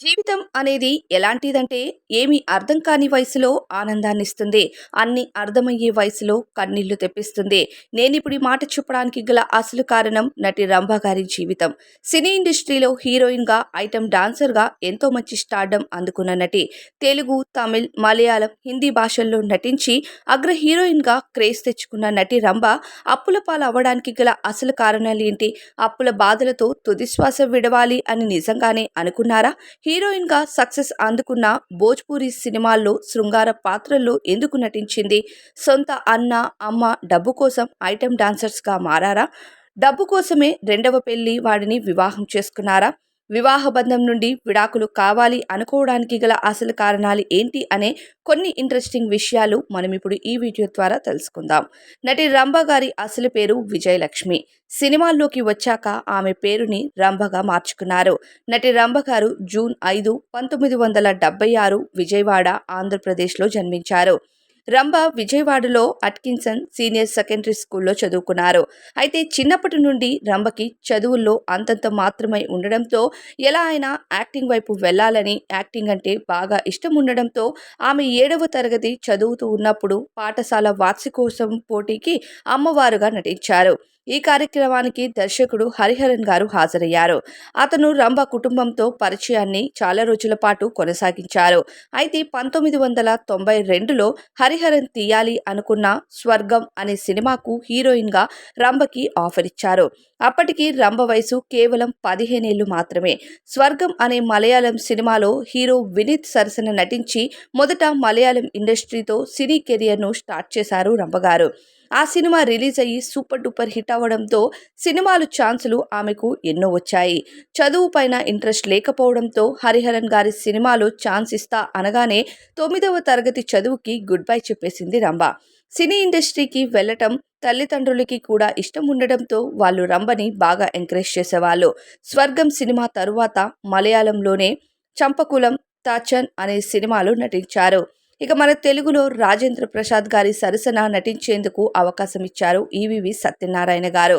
జీవితం అనేది ఎలాంటిదంటే ఏమీ అర్థం కాని వయసులో ఆనందాన్నిస్తుంది. అన్ని అర్థమయ్యే వయసులో కన్నీళ్ళు తెప్పిస్తుంది. నేనిప్పుడు ఈ మాట చెప్పడానికి గల అసలు కారణం నటి రంభ గారి జీవితం. సినీ ఇండస్ట్రీలో హీరోయిన్గా ఐటమ్ డాన్సర్గా ఎంతో మంచి స్టార్డమ్ అందుకున్న నటి తెలుగు తమిళ్ మలయాళం హిందీ భాషల్లో నటించి అగ్ర హీరోయిన్గా క్రేజ్ తెచ్చుకున్న నటి రంభ అప్పుల పాలు అవ్వడానికి గల అసలు కారణాలు ఏంటి అప్పుల బాధలతో తుదిశ్వాస విడవాలి అని నిజంగానే అనుకున్నారా? హీరోయిన్గా సక్సెస్ అందుకున్న భోజ్పూరి సినిమాల్లో శృంగార పాత్రల్లో ఎందుకు నటించింది? సొంత అన్న అమ్మ డబ్బు కోసం ఐటెం డాన్సర్స్గా మారారా? డబ్బు కోసమే రెండవ పెళ్ళి వాడిని వివాహం చేసుకున్నారా? వివాహ బంధం నుండి విడాకులు కావాలి అనుకోవడానికి గల అసలు కారణాలు ఏంటి అనే కొన్ని ఇంట్రెస్టింగ్ విషయాలు మనం ఇప్పుడు ఈ వీడియో ద్వారా తెలుసుకుందాం. నటి రంభ గారి అసలు పేరు విజయలక్ష్మి. సినిమాల్లోకి వచ్చాక ఆమె పేరుని రంభగా మార్చుకున్నారు. నటి రంభ గారు జూన్ ఐదు పంతొమ్మిది వందల డెబ్బై ఆరు విజయవాడ ఆంధ్రప్రదేశ్లో జన్మించారు. రంభ విజయవాడలో అట్కిన్సన్ సీనియర్ సెకండరీ స్కూల్లో చదువుకున్నారు. అయితే చిన్నప్పటి నుండి రంభకి చదువుల్లో అంతంత మాత్రమై ఉండడంతో ఎలా అయినా యాక్టింగ్ వైపు వెళ్ళాలని యాక్టింగ్ అంటే బాగా ఇష్టం ఉండడంతో ఆమె ఏడవ తరగతి చదువుతూ ఉన్నప్పుడు పాఠశాల వార్షికోత్సవం పోటీకి అమ్మవారుగా నటించారు. ఈ కార్యక్రమానికి దర్శకుడు హరిహరన్ గారు హాజరయ్యారు. అతను రంభ కుటుంబంతో పరిచయాన్ని చాలా రోజుల పాటు కొనసాగించారు. అయితే పంతొమ్మిది వందల తొంభై రెండులో హరిహరన్ తీయాలి అనుకున్న స్వర్గం అనే సినిమాకు హీరోయిన్గా రంభకి ఆఫర్ ఇచ్చారు. అప్పటికి రంభ వయసు కేవలం పదిహేనేళ్ళు మాత్రమే. స్వర్గం అనే మలయాళం సినిమాలో హీరో వినీత్ సరసన నటించి మొదట మలయాళం ఇండస్ట్రీతో సినీ కెరియర్ను స్టార్ట్ చేశారు రంభగారు ఆ సినిమా రిలీజ్ అయ్యి సూపర్ డూపర్ హిట్ అవ్వడంతో సినిమాలు ఛాన్సులు ఆమెకు ఎన్నో వచ్చాయి. చదువు పైన ఇంట్రెస్ట్ లేకపోవడంతో హరిహరన్ గారి సినిమాలో ఛాన్స్ ఇస్తా అనగానే తొమ్మిదవ తరగతి చదువుకి గుడ్ బై చెప్పేసింది రంభ. సినీ ఇండస్ట్రీకి వెళ్ళటం తల్లిదండ్రులకి కూడా ఇష్టం ఉండడంతో వాళ్ళు రంభని బాగా ఎంకరేజ్ చేసేవాళ్ళు. స్వర్గం సినిమా తరువాత మలయాళంలోనే చంపకులం తాచన్ అనే సినిమాలో నటించారు. ఇక మన తెలుగులో రాజేంద్ర ప్రసాద్ గారి సరసన నటించేందుకు అవకాశం ఇచ్చారు ఈవివి సత్యనారాయణ గారు.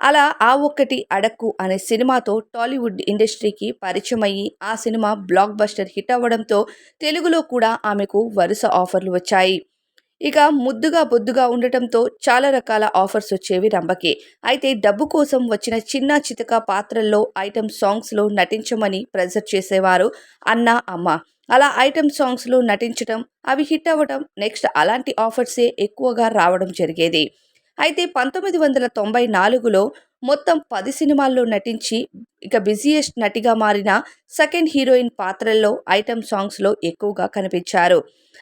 అలా ఆ ఒక్కటి అడక్కు అనే సినిమాతో టాలీవుడ్ ఇండస్ట్రీకి పరిచయం అయ్యి ఆ సినిమా బ్లాక్ బస్టర్ హిట్ అవ్వడంతో తెలుగులో కూడా ఆమెకు వరుస ఆఫర్లు వచ్చాయి. ఇక ముద్దుగా బొద్దుగా ఉండటంతో చాలా రకాల ఆఫర్స్ వచ్చేవి రంభకి. అయితే డబ్బు కోసం వచ్చిన చిన్న చితక పాత్రల్లో ఐటమ్ సాంగ్స్లో నటించమని ప్రెజర్ చేసేవారు అన్న అమ్మ. అలా ఐటమ్ సాంగ్స్లో నటించడం అవి హిట్ అవ్వడం నెక్స్ట్ అలాంటి ఆఫర్సే ఎక్కువగా రావడం జరిగేది. అయితే పంతొమ్మిది వందల తొంభై నాలుగులో మొత్తం పది సినిమాల్లో నటించి ఇక బిజీయెస్ట్ నటిగా మారిన సెకండ్ హీరోయిన్ పాత్రల్లో ఐటమ్ సాంగ్స్లో ఎక్కువగా కనిపించారు.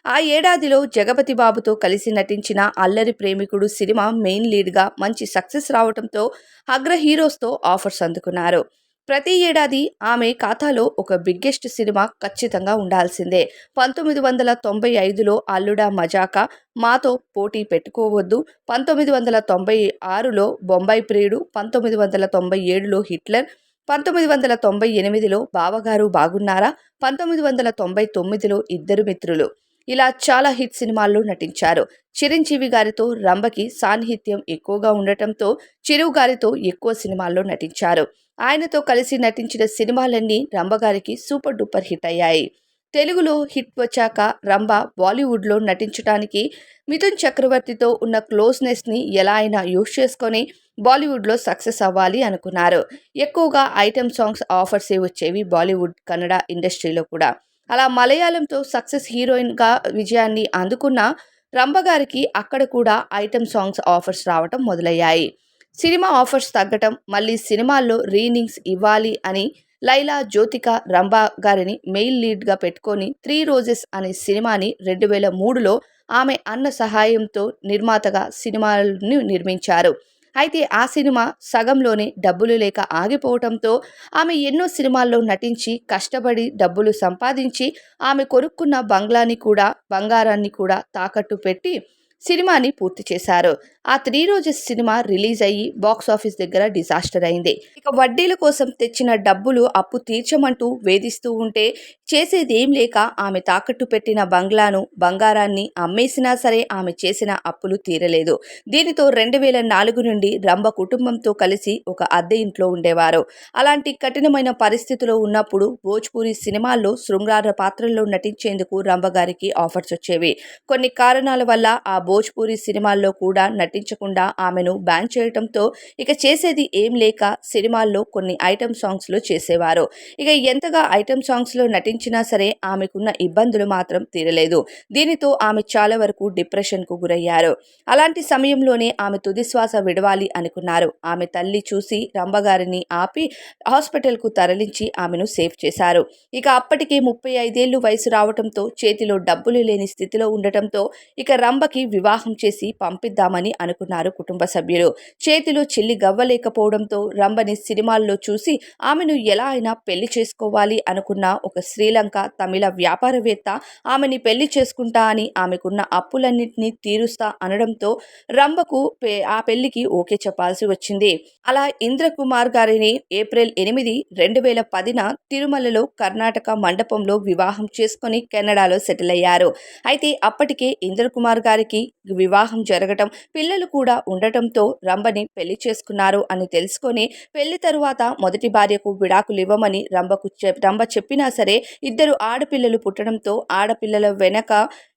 ఆ ఏడాదిలో జగపతి బాబుతో కలిసి నటించిన అల్లరి ప్రేమికుడు సినిమా మెయిన్ లీడ్గా మంచి సక్సెస్ రావడంతో అగ్ర హీరోస్తో ఆఫర్స్ అందుకున్నారు. ప్రతి ఏడాది ఆమె ఖాతాలో ఒక బిగ్గెస్ట్ సినిమా ఖచ్చితంగా ఉండాల్సిందే. పంతొమ్మిది వందల తొంభై ఐదులో అల్లుడా మజాక మాతో పోటీ పెట్టుకోవద్దు. పంతొమ్మిది వందల తొంభై ఆరులో బొంబాయి ప్రియుడు పంతొమ్మిది వందల తొంభై ఏడులో హిట్లర్ పంతొమ్మిది వందల తొంభై ఎనిమిదిలో బావగారు బాగున్నారా? పంతొమ్మిది వందల తొంభై తొమ్మిదిలో ఇద్దరు మిత్రులు. ఇలా చాలా హిట్ సినిమాల్లో నటించారు. చిరంజీవి గారితో రంభకి సాన్నిహిత్యం ఎక్కువగా ఉండటంతో చిరువు గారితో ఎక్కువ సినిమాల్లో నటించారు. ఆయనతో కలిసి నటించిన సినిమాలన్నీ రంభగారికి సూపర్ డూపర్ హిట్ అయ్యాయి. తెలుగులో హిట్ వచ్చాక రంభ బాలీవుడ్లో నటించడానికి మిథున్ చక్రవర్తితో ఉన్న క్లోజ్నెస్ని ఎలా అయినా యూజ్ చేసుకొని బాలీవుడ్లో సక్సెస్ అవ్వాలి అనుకున్నారు. ఎక్కువగా ఐటెం సాంగ్స్ ఆఫర్సే వచ్చేవి బాలీవుడ్ కన్నడ ఇండస్ట్రీలో కూడా. అలా మలయాళంతో సక్సెస్ హీరోయిన్గా విజయాన్ని అందుకున్న రంభ గారికి అక్కడ కూడా ఐటెం సాంగ్స్ ఆఫర్స్ రావటం మొదలయ్యాయి. సినిమా ఆఫర్స్ తగ్గటం మళ్ళీ సినిమాల్లో రీనింగ్స్ ఇవ్వాలి అని లైలా జ్యోతిక రంభా గారిని మెయిల్ లీడ్గా పెట్టుకొని త్రీ రోజెస్ అనే సినిమాని రెండు వేల మూడులో ఆమె అన్న సహాయంతో నిర్మాతగా సినిమాలను నిర్మించారు. అయితే ఆ సినిమా సగంలోనే డబ్బులు లేక ఆగిపోవటంతో ఆమె ఎన్నో సినిమాల్లో నటించి కష్టపడి డబ్బులు సంపాదించి ఆమె కొనుక్కున్న బంగ్లాని కూడా బంగారాన్ని కూడా తాకట్టు పెట్టి సినిమాని పూర్తి చేశారు. ఆ త్రీ రోజెస్ సినిమా రిలీజ్ అయ్యి బాక్స్ ఆఫీస్ దగ్గర డిజాస్టర్ అయింది. ఇక వడ్డీల కోసం తెచ్చిన డబ్బులు అప్పు తీర్చమంటూ వేధిస్తూ ఉంటే చేసేది ఏం లేక ఆమె తాకట్టు పెట్టిన బంగ్లాను బంగారాన్ని అమ్మేసినా సరే ఆమె చేసిన అప్పులు తీరలేదు. దీనితో రెండు వేల నాలుగు నుండి రంభ కుటుంబంతో కలిసి ఒక అద్దె ఇంట్లో ఉండేవారు. అలాంటి కఠినమైన పరిస్థితిలో ఉన్నప్పుడు భోజ్పూరి సినిమాల్లో శృంగార పాత్రల్లో నటించేందుకు రంభ గారికి ఆఫర్స్ వచ్చేవి. కొన్ని కారణాల వల్ల ఆ భోజ్పూరి సినిమాల్లో కూడా నటించకుండా ఆమెను బ్యాన్ చేయడంతో ఇక చేసేది ఏం లేక సినిమాల్లో కొన్ని ఐటమ్ సాంగ్స్లో చేసేవారు. ఇక ఎంతగా ఐటమ్ సాంగ్స్లో నటించినా సరే ఆమెకున్న ఇబ్బందులు మాత్రం తీరలేదు. దీనితో ఆమె చాలా వరకు డిప్రెషన్కు గురయ్యారు. అలాంటి సమయంలోనే ఆమె తుదిశ్వాస విడవాలి అనుకున్నారు. ఆమె తల్లి చూసి రంభగారిని ఆపి హాస్పిటల్కు తరలించి ఆమెను సేవ్ చేశారు. ఇక అప్పటికే ముప్పై ఐదేళ్ళు వయసు రావడంతో చేతిలో డబ్బులు లేని స్థితిలో ఉండటంతో ఇక రంభకి వివాహం చేసి పంపిద్దామని అనుకున్నారు కుటుంబ సభ్యులు. చేతిలో చెల్లి గవ్వలేకపోవడంతో రంభని సినిమాల్లో చూసి ఆమెను ఎలా అయినా పెళ్ళి చేసుకోవాలి అనుకున్న ఒక స్త్రీ శ్రీలంక తమిళ వ్యాపారవేత్త ఆమెని పెళ్ళి చేసుకుంటా అని ఆమెకున్న అప్పులన్నింటినీ తీరుస్తా అనడంతో రంభకు ఆ పెళ్ళికి ఓకే చెప్పాల్సి వచ్చింది. అలా ఇంద్రకుమార్ గారిని ఏప్రిల్ ఎనిమిది రెండు వేల పదిన తిరుమలలో కర్ణాటక మండపంలో వివాహం చేసుకుని కెనడాలో సెటిల్ అయ్యారు. అయితే అప్పటికే ఇంద్రకుమార్ గారికి వివాహం జరగటం పిల్లలు కూడా ఉండటంతో రంభని పెళ్ళి చేసుకున్నారు అని తెలుసుకొని పెళ్ళి తరువాత మొదటి భార్యకు విడాకులు ఇవ్వమని రంభకు రంభ చెప్పినా సరే ఇద్దరు ఆడపిల్లలు పుట్టడంతో ఆడపిల్లల వెనక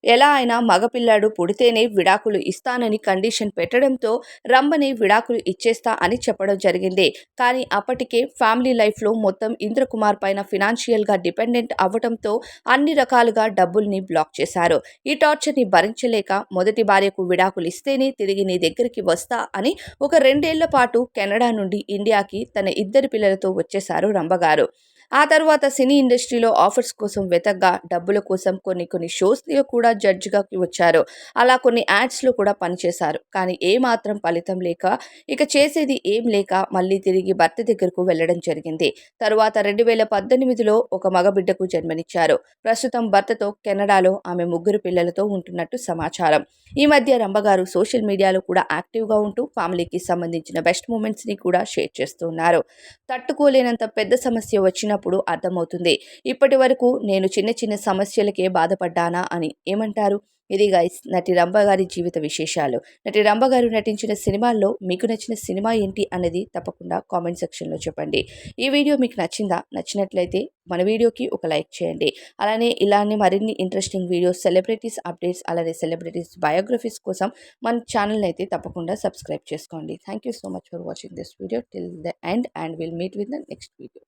ఎలా అయినా మగపిల్లాడు పుడితేనే విడాకులు ఇస్తానని కండిషన్ పెట్టడంతో రంభని విడాకులు ఇచ్చేస్తా అని చెప్పడం జరిగింది. కానీ అప్పటికే ఫ్యామిలీ లైఫ్లో మొత్తం ఇంద్రకుమార్ పైన ఫినాన్షియల్గా డిపెండెంట్ అవ్వడంతో అన్ని రకాలుగా డబ్బుల్ని బ్లాక్ చేశారు. ఈ టార్చర్ని భరించలేక మొదటి భార్యకు విడాకులు ఇస్తేనే తిరిగి నీ దగ్గరికి వస్తా అని ఒక రెండేళ్ళ పాటు కెనడా నుండి ఇండియాకి తన ఇద్దరు పిల్లలతో వచ్చేశారు రంభగారు. ఆ తర్వాత సినీ ఇండస్ట్రీలో ఆఫర్స్ కోసం వెతగ్గా డబ్బుల కోసం కొన్ని కొన్ని షోస్లో కూడా జడ్జిగా వచ్చారు. అలా కొన్ని యాడ్స్లో కూడా పనిచేశారు. కానీ ఏమాత్రం ఫలితం లేక ఇక చేసేది ఏం లేక మళ్ళీ తిరిగి భర్త దగ్గరకు వెళ్ళడం జరిగింది. తరువాత రెండు వేల పద్దెనిమిదిలో ఒక మగబిడ్డకు జన్మనిచ్చారు. ప్రస్తుతం భర్తతో కెనడాలో ఆమె ముగ్గురు పిల్లలతో ఉంటున్నట్టు సమాచారం. ఈ మధ్య రంభగారు సోషల్ మీడియాలో కూడా యాక్టివ్గా ఉంటూ ఫ్యామిలీకి సంబంధించిన బెస్ట్ మూమెంట్స్ని కూడా షేర్ చేస్తున్నారు తట్టుకోలేనంత పెద్ద సమస్య వచ్చిన చూసినప్పుడు అర్థమవుతుంది. ఇప్పటి వరకు నేను చిన్న చిన్న సమస్యలకే బాధపడ్డానా అని ఏమంటారు? ఇది గైస్ నటి రంభ గారి జీవిత విశేషాలు. నటి రంభ గారు నటించిన సినిమాల్లో మీకు నచ్చిన సినిమా ఏంటి అనేది తప్పకుండా కామెంట్ సెక్షన్లో చెప్పండి. ఈ వీడియో మీకు నచ్చిందా? నచ్చినట్లయితే మన వీడియోకి ఒక లైక్ చేయండి. అలానే ఇలానే మరిన్ని ఇంట్రెస్టింగ్ వీడియోస్ సెలబ్రిటీస్ అప్డేట్స్ అలానే సెలబ్రిటీస్ బయోగ్రఫీస్ కోసం మన ఛానల్ని అయితే తప్పకుండా సబ్స్క్రైబ్ చేసుకోండి. Thank you so much for watching this video till the end and will meet with the next video